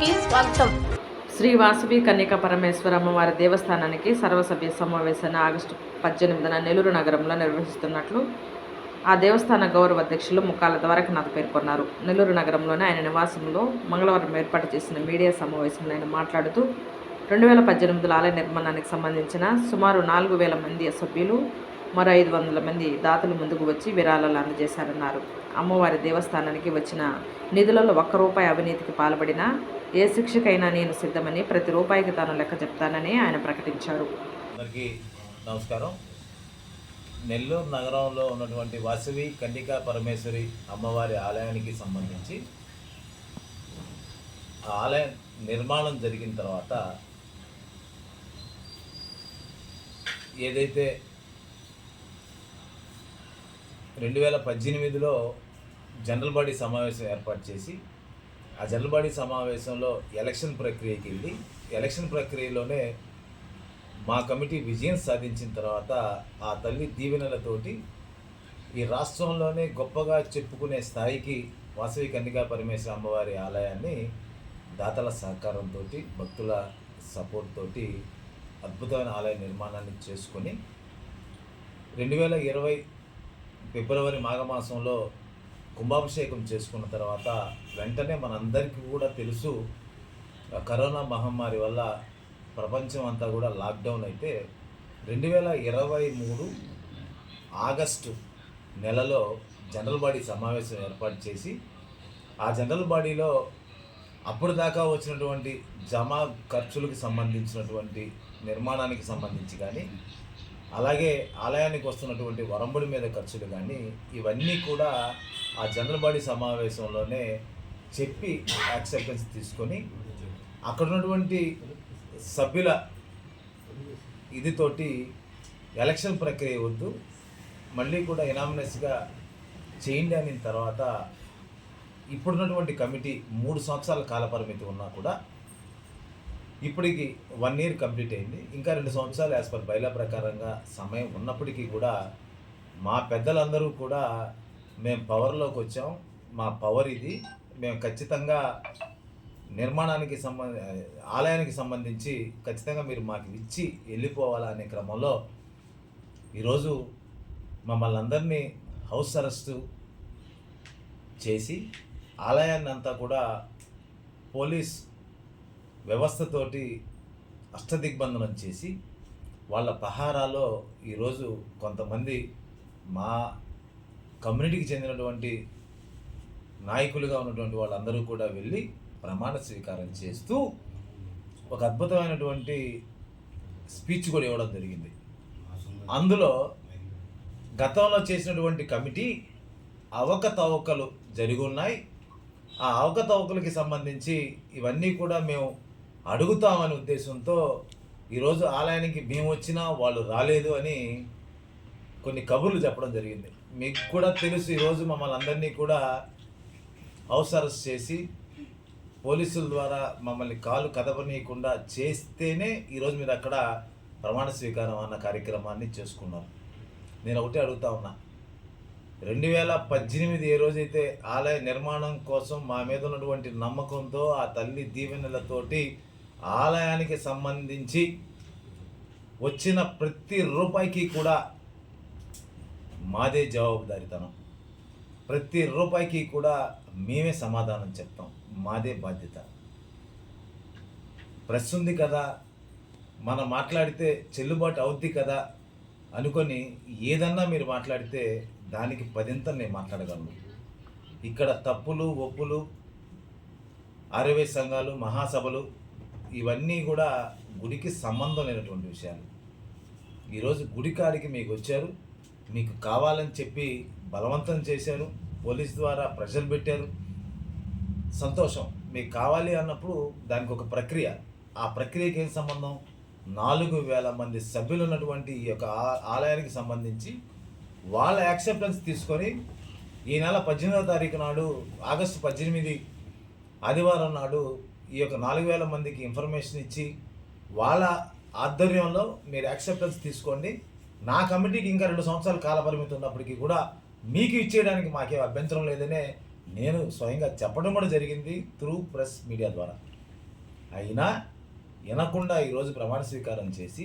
కి స్వాగతం. శ్రీ వాసవి కన్యక పరమేశ్వర అమ్మవారి దేవస్థానానికి సర్వసభ్య సమావేశాన్ని ఆగస్టు పద్దెనిమిదిన నెల్లూరు నగరంలో నిర్వహిస్తున్నట్లు ఆ దేవస్థాన గౌరవ అధ్యక్షులు ముక్కాల ద్వారకనాథ్ పేర్కొన్నారు. నెల్లూరు నగరంలోని ఆయన నివాసంలో మంగళవారం ఏర్పాటు చేసిన మీడియా సమావేశంలో ఆయన మాట్లాడుతూ రెండు వేల పద్దెనిమిదిలో ఆలయ నిర్మాణానికి సంబంధించిన సుమారు నాలుగు వేల మంది సభ్యులు మరో ఐదు వందల మంది దాతలు ముందుకు వచ్చి విరాళాలు అందజేశారన్నారు. అమ్మవారి దేవస్థానానికి వచ్చిన నిధులలో ఒక్క రూపాయి అవినీతికి పాల్పడినా ఏ శిక్షకైనా నేను సిద్ధమని ప్రతి రూపాయికి తాను లెక్క చెప్తానని ఆయన ప్రకటించారు. అందరికీ నమస్కారం. నెల్లూరు నగరంలో ఉన్నటువంటి వాసవి కండికా పరమేశ్వరి అమ్మవారి ఆలయానికి సంబంధించి ఆలయ ఆలయం నిర్మాణం జరిగిన తర్వాత ఏదైతే రెండు వేల పద్దెనిమిదిలో జనరల్ బాడీ సమావేశం ఏర్పాటు చేసి ఆ జనరల్ బాడీ సమావేశంలో ఎలక్షన్ ప్రక్రియకి వెళ్ళి ఎలక్షన్ ప్రక్రియలోనే మా కమిటీ విజయం సాధించిన తర్వాత ఆ తల్లి దీవెనలతోటి ఈ రాష్ట్రంలోనే గొప్పగా చెప్పుకునే స్థాయికి వాసవి కన్నికా పరమేశ్వర అమ్మవారి ఆలయాన్ని దాతల సహకారంతో భక్తుల సపోర్ట్ తోటి అద్భుతమైన ఆలయ నిర్మాణాన్ని చేసుకొని రెండు వేల ఇరవై ఫిబ్రవరి మాఘమాసంలో కుంభాభిషేకం చేసుకున్న తర్వాత వెంటనే మనందరికీ కూడా తెలుసు కరోనా మహమ్మారి వల్ల ప్రపంచం అంతా కూడా లాక్డౌన్ అయితే రెండు వేల ఇరవై మూడు ఆగస్టు నెలలో జనరల్ బాడీ సమావేశం ఏర్పాటు చేసి ఆ జనరల్ బాడీలో అప్పుడు దాకా వచ్చినటువంటి జమా ఖర్చులకు సంబంధించినటువంటి నిర్మాణానికి సంబంధించి కానీ అలాగే ఆలయానికి వస్తున్నటువంటి వరంబడి మీద ఖర్చులు కానీ ఇవన్నీ కూడా ఆ జనరల్ బాడీ సమావేశంలోనే చెప్పి యాక్సెప్టెన్స్ తీసుకొని అక్కడ ఉన్నటువంటి సభ్యుల ఇదితోటి ఎలక్షన్ ప్రక్రియ వద్దు మళ్ళీ కూడా ఇనామినస్గా చేయండి అని తర్వాత ఇప్పుడున్నటువంటి కమిటీ మూడు సంవత్సరాల కాలపరిమితి ఉన్నా కూడా ఇప్పటికి వన్ ఇయర్ కంప్లీట్ అయింది. ఇంకా రెండు సంవత్సరాలు యాజ్ పర్ బైలా ప్రకారంగా సమయం ఉన్నప్పటికీ కూడా మా పెద్దలందరూ కూడా మేము పవర్లోకి వచ్చాం. మా పవర్ ఇది. మేము ఖచ్చితంగా నిర్మాణానికి సంబంధ ఆలయానికి సంబంధించి ఖచ్చితంగా మీరు మాకు ఇచ్చి వెళ్ళిపోవాలా అనే క్రమంలో ఈరోజు మమ్మల్ని అందరినీ హౌస్ అరెస్టు చేసి ఆలయాన్ని అంతా కూడా పోలీస్ వ్యవస్థతోటి అష్టదిగ్బంధనం చేసి వాళ్ళ పహారాలో ఈరోజు కొంతమంది మా కమ్యూనిటీకి చెందినటువంటి నాయకులుగా ఉన్నటువంటి వాళ్ళందరూ కూడా వెళ్ళి ప్రమాణ స్వీకారం చేస్తూ ఒక అద్భుతమైనటువంటి స్పీచ్ కూడా ఇవ్వడం జరిగింది. అందులో గతంలో చేసినటువంటి కమిటీ అవకతవకలు జరిగి ఉన్నాయి. ఆ అవకతవకలకి సంబంధించి ఇవన్నీ కూడా మేము అడుగుతామనే ఉద్దేశంతో ఈరోజు ఆలయానికి మేము వచ్చినా వాళ్ళు రాలేదు అని కొన్ని కబుర్లు చెప్పడం జరిగింది. మీకు కూడా తెలుసు ఈరోజు మమ్మల్ని అందరినీ కూడా హౌస్ అరెస్ట్ చేసి పోలీసుల ద్వారా మమ్మల్ని కాలు కదపనీయకుండా చేస్తేనే ఈరోజు మీరు అక్కడ ప్రమాణ స్వీకారం అన్న కార్యక్రమాన్ని చేసుకున్నారు. నేను ఒకటే అడుగుతా ఉన్నా. రెండు వేల పద్దెనిమిది ఏ రోజైతే ఆలయ నిర్మాణం కోసం మా మీద ఉన్నటువంటి నమ్మకంతో ఆ తల్లి దీవెనలతోటి ఆలయానికి సంబంధించి వచ్చిన ప్రతి రూపాయికి కూడా మాదే జవాబుదారితనం. ప్రతి రూపాయికి కూడా మేమే సమాధానం చెప్తాం. మాదే బాధ్యత. ప్రెస్ ఉంది కదా మనం మాట్లాడితే చెల్లుబాటు అవుద్ది కదా అనుకొని ఏదన్నా మీరు మాట్లాడితే దానికి పదింత నేను మాట్లాడగలను. ఇక్కడ తప్పులు ఒప్పులు ఆరవై సంఘాలు మహాసభలు ఇవన్నీ కూడా గుడికి సంబంధం లేనటువంటి విషయాలు ఈరోజు గుడి కాడికి మీకు వచ్చారు. మీకు కావాలని చెప్పి బలవంతం చేశారు. పోలీస్ ద్వారా ప్రెషర్ పెట్టారు. సంతోషం. మీకు కావాలి అన్నప్పుడు దానికి ఒక ప్రక్రియ. ఆ ప్రక్రియకి ఏం సంబంధం? నాలుగు వేల మంది సభ్యులు ఉన్నటువంటి ఈ యొక్క ఆలయానికి సంబంధించి వాళ్ళ యాక్సెప్టెన్స్ తీసుకొని ఈ నెల పద్దెనిమిదవ తారీఖు నాడు ఆగస్టు పద్దెనిమిది ఆదివారం నాడు ఈ యొక్క నాలుగు వేల మందికి ఇన్ఫర్మేషన్ ఇచ్చి వాళ్ళ ఆధ్వర్యంలో మీరు యాక్సెప్టెన్స్ తీసుకోండి. నా కమిటీకి ఇంకా రెండు సంవత్సరాల కాలపరిమితి ఉన్నప్పటికీ కూడా మీకు ఇచ్చేయడానికి మాకేం అభ్యంతరం లేదనే నేను స్వయంగా చెప్పడం కూడా జరిగింది త్రూ ప్రెస్ మీడియా ద్వారా. అయినా వినకుండా ఈరోజు ప్రమాణ స్వీకారం చేసి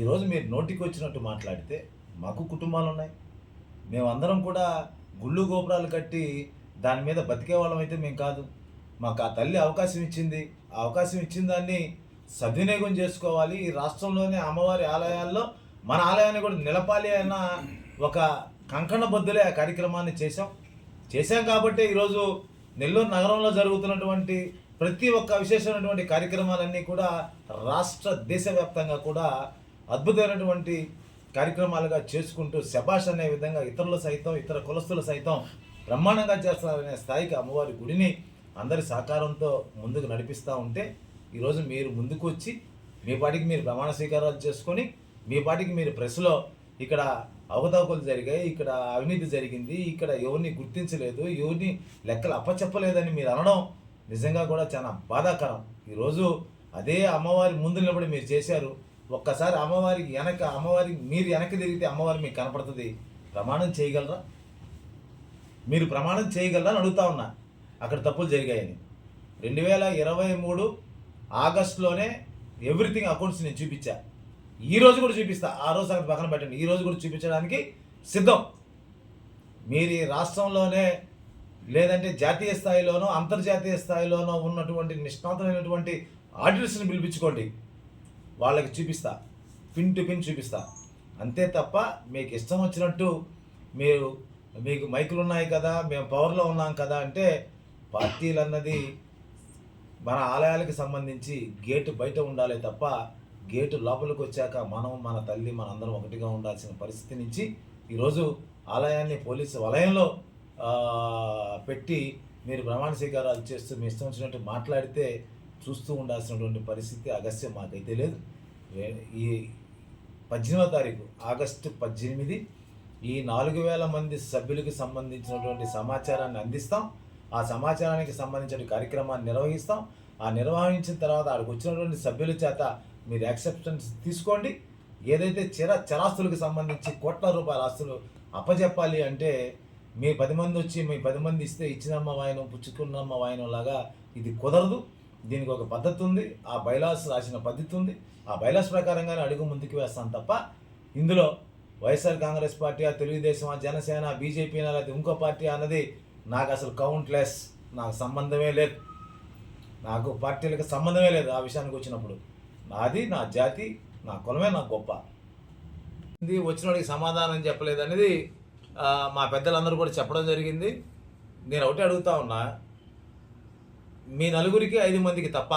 ఈరోజు మీరు నోటికి వచ్చినట్టు మాట్లాడితే మాకు కుటుంబాలు ఉన్నాయి. మేమందరం కూడా గుళ్ళు గోపురాలు కట్టి దాని మీద బతికే వాళ్ళం అయితే మేము కాదు. మాకు ఆ తల్లి అవకాశం ఇచ్చింది. ఆ అవకాశం ఇచ్చిన దాన్ని సద్వినియోగం చేసుకోవాలి. ఈ రాష్ట్రంలోనే అమ్మవారి ఆలయాల్లో మన ఆలయాన్ని కూడా నిలపాలి అన్న ఒక కంకణ బద్దులే ఆ కార్యక్రమాన్ని చేశాం. చేశాం కాబట్టి ఈరోజు నెల్లూరు నగరంలో జరుగుతున్నటువంటి ప్రతి ఒక్క విశేషమైనటువంటి కార్యక్రమాలన్నీ కూడా రాష్ట్ర దేశవ్యాప్తంగా కూడా అద్భుతమైనటువంటి కార్యక్రమాలుగా చేసుకుంటూ శబాష్ అనే విధంగా ఇతరులు సైతం ఇతర కులస్తులు సైతం బ్రహ్మాండంగా చేస్తారనే స్థాయికి అమ్మవారి గుడిని అందరి సహకారంతో ముందుకు నడిపిస్తూ ఉంటే ఈరోజు మీరు ముందుకు వచ్చి మీ పాటికి మీరు ప్రమాణ స్వీకారాలు చేసుకొని మీ పాటికి మీరు ప్రెస్లో ఇక్కడ అవకతవకలు జరిగాయి ఇక్కడ అవినీతి జరిగింది ఇక్కడ ఎవరిని గుర్తించలేదు ఎవరిని లెక్కలు అప్పచెప్పలేదని మీరు అనడం నిజంగా కూడా చాలా బాధాకరం. ఈరోజు అదే అమ్మవారి ముందు నిలబడి మీరు చేశారు. ఒక్కసారి అమ్మవారికి వెనక అమ్మవారికి మీరు వెనక్కి తిరిగితే అమ్మవారి మీకు కనపడుతుంది. ప్రమాణం చేయగలరా? మీరు ప్రమాణం చేయగలరా అని అడుగుతా ఉన్నా. అక్కడ తప్పులు జరిగాయని. రెండు వేల ఇరవై మూడు ఆగస్టులోనే ఎవ్రీథింగ్ అకౌంట్స్ నేను చూపించా. ఈ రోజు కూడా చూపిస్తా. ఆ రోజు అక్కడ పక్కన పెట్టండి. ఈ రోజు కూడా చూపించడానికి సిద్ధం. మీరు రాష్ట్రంలోనే లేదంటే జాతీయ స్థాయిలోనో అంతర్జాతీయ స్థాయిలోనో ఉన్నటువంటి నిష్ణాతమైనటువంటి ఆడిటర్స్ని పిలిపించుకోండి. వాళ్ళకి చూపిస్తా. పిన్ టు పిన్ చూపిస్తా. అంతే తప్ప మీకు ఇష్టం వచ్చినట్టు మీరు మీకు మైకులు ఉన్నాయి కదా మేము పవర్లో ఉన్నాం కదా అంటే పార్టీలు అన్నది మన ఆలయాలకు సంబంధించి గేటు బయట ఉండాలి తప్ప గేటు లోపలికి వచ్చాక మనం మన తల్లి మనందరం ఒకటిగా ఉండాల్సిన పరిస్థితి నుంచి ఈరోజు ఆలయాన్ని పోలీసు వలయంలో పెట్టి మీరు ప్రమాణ స్వీకారాలు చేస్తూ మీ ఇష్టం వచ్చినట్టు మాట్లాడితే చూస్తూ ఉండాల్సినటువంటి పరిస్థితి అగస్యం మాకైతే లేదు. ఈ పద్దెనిమిదో తారీఖు ఆగస్టు పద్దెనిమిది ఈ నాలుగు వేల మంది సభ్యులకు సంబంధించినటువంటి సమాచారాన్ని అందిస్తాం. ఆ సమాచారానికి సంబంధించిన కార్యక్రమాన్ని నిర్వహిస్తాం. ఆ నిర్వహించిన తర్వాత అక్కడికి వచ్చినటువంటి సభ్యుల చేత మీరు యాక్సెప్టెన్స్ తీసుకోండి. ఏదైతే చిర చరాస్తులకు సంబంధించి కోట్ల రూపాయల ఆస్తులు అప్పచెప్పాలి అంటే మీ పది మంది వచ్చి మీ పది మంది ఇస్తే ఇచ్చినమ్మ వాయనం పుచ్చుకున్నమ్మ వాయనం లాగా ఇది కుదరదు. దీనికి ఒక పద్ధతి ఉంది. ఆ బైలాస్ రాసిన పద్ధతి ఉంది. ఆ బైలాస్ ప్రకారంగానే అడుగు ముందుకు వేస్తాం తప్ప ఇందులో YSR Congress party Telugu Desam Janasena BJP లేకపోతే ఇంకో పార్టీ అన్నది నాకు అసలు కౌంట్లెస్ నాకు సంబంధమే లేదు. నాకు పార్టీలకు సంబంధమే లేదు ఆ విషయానికి వచ్చినప్పుడు. నాది నా జాతి నా కులమే నాకు గొప్ప. ఇది వచ్చిన వాడికి సమాధానం చెప్పలేదు అనేది మా పెద్దలందరూ కూడా చెప్పడం జరిగింది. నేను ఒకటి అడుగుతా ఉన్నా మీ నలుగురికి ఐదు మందికి తప్ప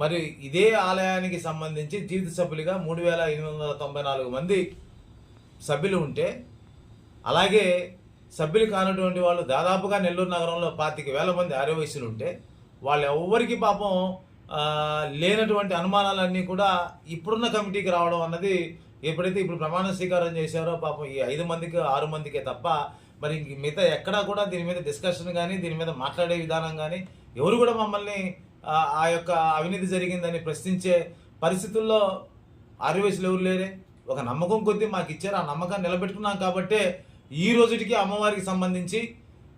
మరి ఇదే ఆలయానికి సంబంధించి జీవిత సభ్యులుగా మూడు వేల ఎనిమిది వందల తొంభై నాలుగు మంది సభ్యులు ఉంటే అలాగే సభ్యులు కానటువంటి వాళ్ళు దాదాపుగా నెల్లూరు నగరంలో పాతిక వేల మంది ఆర్యవయస్సులు ఉంటే వాళ్ళు ఎవ్వరికి పాపం లేనటువంటి అనుమానాలన్నీ కూడా ఇప్పుడున్న కమిటీకి రావడం అన్నది ఎప్పుడైతే ఇప్పుడు ప్రమాణ స్వీకారం చేశారో పాపం ఈ ఐదు మందికి ఆరు మందికే తప్ప మరి ఇంక మిగతా ఎక్కడా కూడా దీని మీద డిస్కషన్ కానీ దీని మీద మాట్లాడే విధానం కానీ ఎవరు కూడా మమ్మల్ని ఆ, యొక్క అవినీతి జరిగిందని ప్రశ్నించే పరిస్థితుల్లో ఆర్యవయసులు ఎవరు లేరే? ఒక నమ్మకం కొద్దీ మాకు ఇచ్చారు ఆ నమ్మకాన్ని నిలబెట్టుకున్నాం కాబట్టే ఈ రోజుటికి అమ్మవారికి సంబంధించి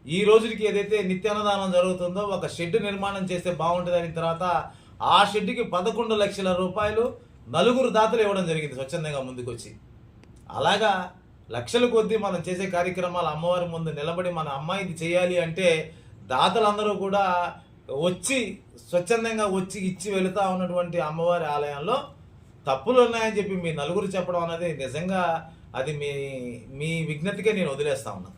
ఈ రోజుకి ఏదైతే నిత్యాన్నదానం జరుగుతుందో ఒక షెడ్ నిర్మాణం చేస్తే బాగుంటుంది తర్వాత ఆ షెడ్కి పదకొండు లక్షల రూపాయలు నలుగురు దాతలు ఇవ్వడం జరిగింది స్వచ్ఛందంగా ముందుకొచ్చి. అలాగా లక్షల కొద్దీ మనం చేసే కార్యక్రమాలు అమ్మవారి ముందు నిలబడి మన అమ్మాయి ఇది చేయాలి అంటే దాతలందరూ కూడా వచ్చి స్వచ్ఛందంగా వచ్చి ఇచ్చి వెళుతూ ఉన్నటువంటి అమ్మవారి ఆలయంలో తప్పులు ఉన్నాయని చెప్పి మీ నలుగురు చెప్పడం అనేది నిజంగా అది మీ మీ విజ్ఞతకే నేను వదిలేస్తా ఉన్నా.